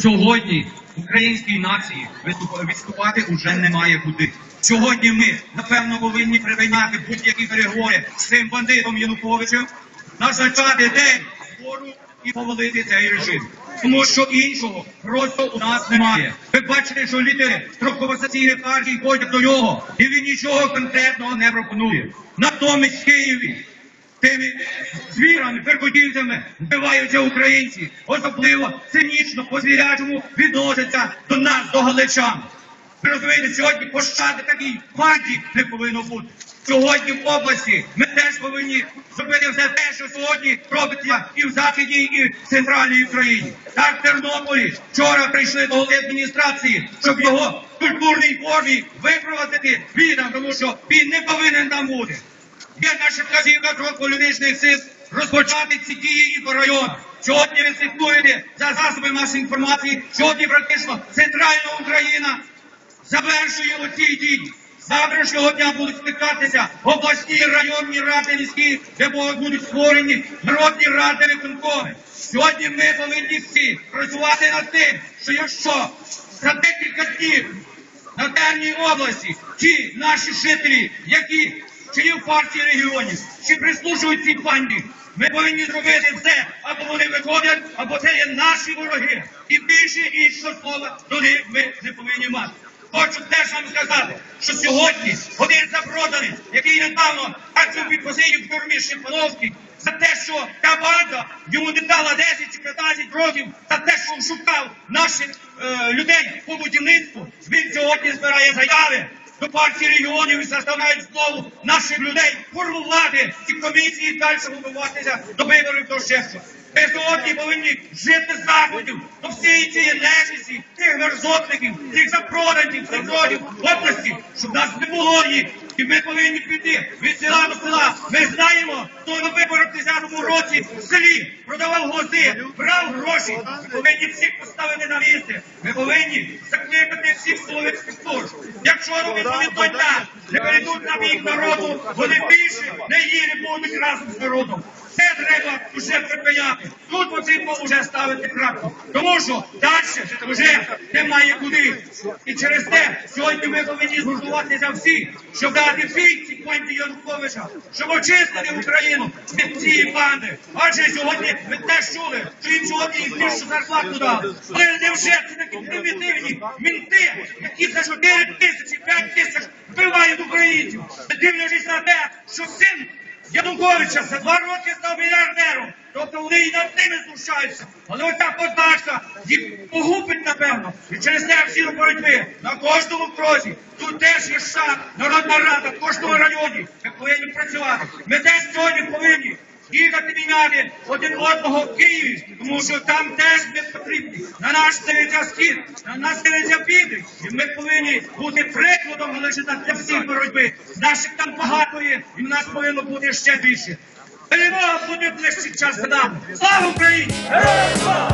Сьогодні українській нації відступати уже немає куди. Сьогодні ми, напевно, повинні припиняти будь-які переговори з цим бандитом Януковичем, назначати день збору і повалити цей режим. Тому що іншого просто у нас немає. Ви бачите, що лідери трьохопозиційних партій ходять до нього, і він нічого конкретного не пропонує. Натомість в Києві тими звірами, перкотівцями вбиваються українці. Особливо цинічно по звірячому відносяться до нас, до галичан. Ви розумієте, сьогодні пощади такій банді не повинно бути. Сьогодні в області ми теж повинні зробити все те, що сьогодні робиться і в Західній, і в центральній Україні. Так в Тернополі вчора прийшли до голови адміністрації, щоб його в культурній формі випроводити відом, тому що він не повинен там бути. Є наша вказівка трьох політичних сил розпочати ці дії і по районах. Сьогодні ви слідкуєте за засобами масової інформації. Сьогодні практично центральна Україна завершує оці дії. Завтрашнього дня будуть стикатися обласні районні ради міські, де будуть створені народні ради виконкоми. Сьогодні ми повинні всі працювати над тим, що якщо за декілька днів на терній області ті наші жителі, які чи є в партії регіонів, чи прислужують цій банді, ми повинні зробити все, або вони виходять, або це є наші вороги. І більше іншого слова них ми не повинні мати. Хочу теж вам сказати, що сьогодні один запроданий, який недавно бачив під посидів в тюрмі Шимпановський, за те, що та банда йому не дала 10 чи 15 років, за те, що шукав наших е, людей по будівництву, він сьогодні збирає заяви до партії регіонів і заставляють знову наших людей формувати ці комісії далі вибиватися до виборів до щось. Ми сьогодні повинні жити з заходів до всієї цієї нежиці, тих мерзотників, тих запроданців, цих родів області, щоб нас не було їх. І ми повинні піти від села до села. Ми знаємо, хто на виборах в 10-му році в селі продавав голоси, брав гроші. Ми повинні всіх поставити на місце. Ми повинні закликати всіх силових служб. Якщо вони відповідь так, не перейдуть на бік народу, вони більше не їли будуть разом з народом. Це треба вже припиняти. Тут потрібно вже ставити крапку. Тому що далі вже немає куди. І через те сьогодні ми повинні згуртуватися всі, щоб дати бій цій банді Януковича, щоб очистити Україну від цієї банди. Адже сьогодні ви теж чули, що їм сьогодні їм більшу зарплату дали. Але невже це такі примітивні мінти, які за 4 тисячі, 5 тисяч вбивають українців, дивлячись на те, що син Януковича за два роки став мільярдером. Тобто вони і над ними знущаються. Але оця подачка їх погубить, напевно. І через це всі боротьби на кожному крозі. Тут теж є шаг, народна рада, в кожному районі. Ми повинні працювати. Ми теж сьогодні повинні їхати міняти один одного в Києві, тому що там теж ми потрібні. На наш дивиться схід, на нас дивиться південь. І ми повинні бути прикладом Галичина для всіх боротьби. Наших там багато є, і в нас повинно бути ще більше. Перемога буде ближчий час за нами. Слава Україні! Героям слава!